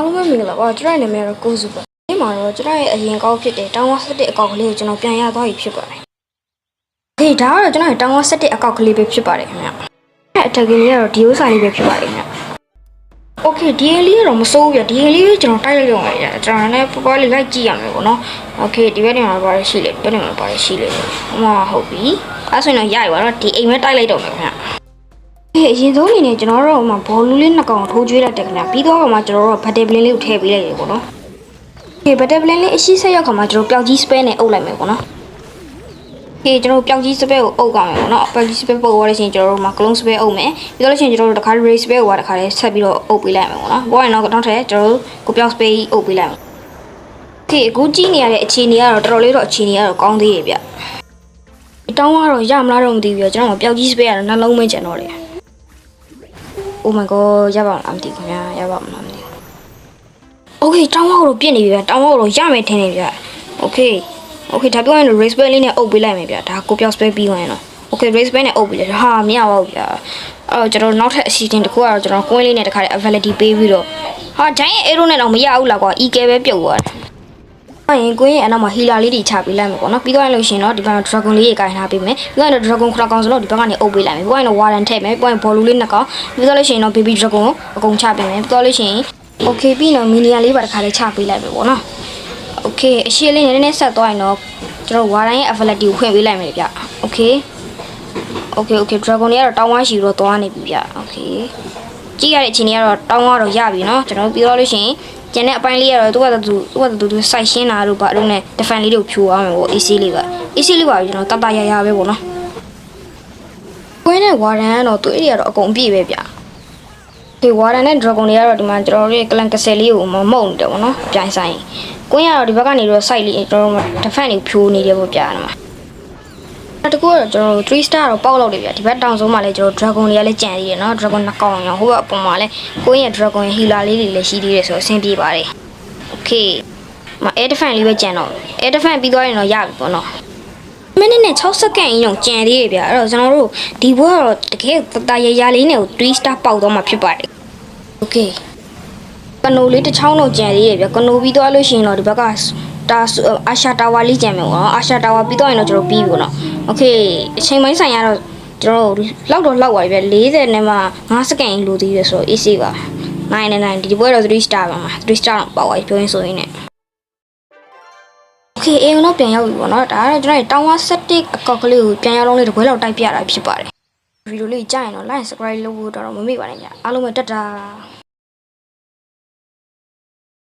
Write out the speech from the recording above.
ားလုံးပဲမင်္ဂလာပါကျွန်တော်နာမည်ကတော့ကိုစုပါဒီမှာတော့ကျွန်တော်ရဲ့အရင်ကောက်ဖြစ်တဲ့တောင်ဝါ17အကောက်ကလေးကိုကျွန်တော်ပြန်ရသွားပြီဖြစ်ပါတယ်ဒီဒါကတော့ကျွန်တော်ရဲ့တောင်ဝါ17အကောက်ကလေးပဲဖြစ်ပါတယ်ခင်ဗျအဲ့အထက်ကလေးကတော့ဒီဥစ္စာလေးပဲဖြစ်ပါတယ်ခင်ဗျ Okay ဒီလေးကတော့မစိုးဘူးပြဒီလေးကိုကျွန်တော်တိုက်လိုက်တော့ရကျွန်တော်လည်းပေါ်ပေါ်လေးလိုက်ကြည့်ရမယ်ပေါ့နော် Okay ဒီဘက်နေမှာပါရှိလေဒီဘက်နေမှာပါရှိလေဟိုမှာဟုတ်ပြီအဲ့ဆိုရင်တော့ရပြီပါတော့ဒီအိမ်ပဲတိုက်လိုက်တော့မယ်ခင်ဗျ ဒီအရင်ဆုံးအနေနဲ့ကျွန်တော်တို့ဟိုမှာဘောလူးလေးနှစ်ကောင်ထိုးကျွေးလိုက်တယ်ခင်ဗျပြီးတော့ဟိုမှာကျွန်တော်တို့ဘတ်တေပလင်းလေးကိုထည့်ပေးလိုက်ရေပေါ့နော်ဒီဘတ်တေပလင်းလေးအရှိဆက်ရောက်ခါမှာကျွန်တော်ပျောက်ကြီးစပဲနဲ့အုပ်လိုက်မယ်ပေါ့နော်ဒီကျွန်တော်ပျောက်ကြီးစပဲကိုအုပ်ကြမယ်ပေါ့နော်ပျောက်ကြီးစပဲပုတ်သွားလို့ရှိရင်ကျွန်တော်တို့မှာကလုံးစပဲအုပ်မယ်ပြီးတော့လို့ရှိရင်ကျွန်တော်တို့တခါ race စပဲကိုတခါလေးဆက်ပြီးတော့အုပ်ပေးလိုက်မယ်ပေါ့နော်ဘောရင်တော့နောက်ထပ်ကျွန်တော်တို့ကိုပျောက်စပဲအုပ်ပေးလိုက်မယ်ဒီအခုကြည့်နေရတဲ့အခြေအနေကတော့တော်တော်လေးတော့အခြေအနေကတော့ကောင်းသေးရဲ့ဗျတောင်းကတော့ရမလားတော့မသိဘူးဗျကျွန်တော်ပျောက်ကြီးစပဲကတော့နှလုံးမကျန်တော့တယ် Oh my god ရပါမလားမသိဘူးခင်ဗျာရပါမလားမသိဘူး Okay တောင်းဝါကိုပြစ်နေပြီဗျာတောင်းဝါကိုရမယ်ထင်နေဗျာ Okay Okay ဒါပြောရင် race bell လေးနဲ့အုပ်ပေးလိုက်မယ်ဗျာဒါကိုပြောက် spell ပြီးဝင်တော့ Okay race bell နဲ့အုပ်ပေးလိုက်ဟာမရပါဘူးဗျာအဲ့တော့ကျွန်တော်နောက်ထပ်အစီအစဉ်တစ်ခုကတော့ကျွန်တော်ကွင်းလေးနဲ့တခါတည်း availability ပေးပြီးတော့ဟာ giant arrow နဲ့တော့မရဘူးလားကွာ EK ပဲပြုတ်သွားတယ် အဲ့ရင်ကွင်းရဲ့အနောက်မှာ healer လေးတွေချပေးလိုက်မယ်ပေါ့နော်ပြီးတော့လို့ရှိရင်တော့ဒီဘက်မှာ dragon လေးတွေကိုင်ထားပေးမယ်ပြီးတော့ dragon ခရကောင်ဆိုတော့ဒီဘက်ကနေအုပ်ပေးလိုက်မယ်ပြီးတော့ warden ထည့်မယ်ပြီးတော့ ball လေးနှစ်ကောင်ပြီးတော့လို့ရှိရင်တော့ baby dragon ကိုအကုန်ချပေးမယ်ပြီးတော့လို့ရှိရင် okay ပြီးတော့ minion လေးပါတစ်ခါလေးချပေးလိုက်မယ်ပေါ့နော် okay အရှိလေးနည်းနည်းဆက်သွားရင်တော့ကျွန်တော် warden ရဲ့ availability ကိုဖွင့်ပေးလိုက်မယ်ဗျ okay okay okay dragon တွေကတော့တောင်းဝါရှိတော့သွားနေပြီဗျ okay ကြည့်ရတဲ့အချိန်ကြီးကတော့တောင်းဝါတော့ရပြီเนาะကျွန်တော်ပြီးတော့လို့ရှိရင် ကျန်တဲ့အပိုင်းလေးကတော့သူကသူသူကသူသူစိုက်ရှင်းတာတို့ဘာတို့ ਨੇ defend လေးတွေကိုဖြိုအောင်မယ်ပေါ့ AC လေးပါ AC လေးပါပြီကျွန်တော်တတရရပဲပေါ့နော်ကွင်းနဲ့ warden ကတော့သူအဲ့ဒီကတော့အကုန်ပြည့်ပဲဗျဒီ warden နဲ့ dragon တွေကတော့ဒီမှာကျွန်တော်တို့ရဲ့ clan ကဆယ်လေးကိုမမုံနေတယ်ပေါ့နော်အပြိုင်ဆိုင်ကွင်းကတော့ဒီဘက်ကနေတော့ site လေးကျွန်တော်တို့ defend လေးဖြိုးနေတယ်ပေါ့ဗျာဒီမှာအဲ့ တကူကတော့ကျွန်တော်တို့3 star တော့ပေါက်လောက်တယ်ဗျဒီဘက်တောင်ဆုံးမှာလည်းကျွန်တော် dragon တွေကလည်းကြံသေးတယ်နော် dragon နှစ်ကောင်ရောဟိုဘက်အပေါ်မှာလည်းကိုင်းရဲ့ dragon ရဲ့ healer လေးတွေလည်းရှိသေးတယ်ဆိုတော့အဆင်ပြေပါတယ် okay မ air defense လေးပဲကြံတော့ air defense ပြီးသွားရင်တော့ရပြီပေါ့နော်မိနစ်နဲ့6စက္ကန့်အင်းတော့ကြံသေးတယ်ဗျအဲ့တော့ကျွန်တော်တို့ဒီဘွဲကတော့တကယ်တတရရလေးနဲ့ကို3 star ပေါက်တော့မှာဖြစ်ပါတယ် okay ကနိုလေးတစ်ချောင်းတော့ကြံသေးတယ်ဗျကနိုပြီးသွားလို့ရှိရင်တော့ဒီဘက်က တာအာရှာတာဝါလေးကြံမယ်ပေါ့နော်အာရှာတာဝါပြီးတော့ရင်တော့ကျွန်တော်ပြီးပြီပေါ့နော်โอเคအချိန်ပိုင်းဆိုင်ရတော့ကျွန်တော်လောက်တော့လောက်ပါပြီဗျ40နဲ့မှ5စက္ကန့်လိုသေးတယ်ဆိုတော့ AC ပါ9နဲ့9ဒီဘွဲတော့3 star ပါမှာ3 star တော့ပေါ့ပါပြောရင်ဆိုရင်ねโอเคအိမ်တော့ပြန်ရောက်ပြီပေါ့နော်ဒါကတော့ကျွန်တော်တောင်းဝါ7အကောက်ကလေးကိုပြန်ရောက်လုံးလေးတစ်ခွဲလောက်တိုက်ပြတာဖြစ်ပါတယ်ဗီဒီယိုလေးကြားရင်တော့ like subscribe လုပ်ဖို့တော့မမေ့ပါနဲ့ညအားလုံးပဲတက်တာ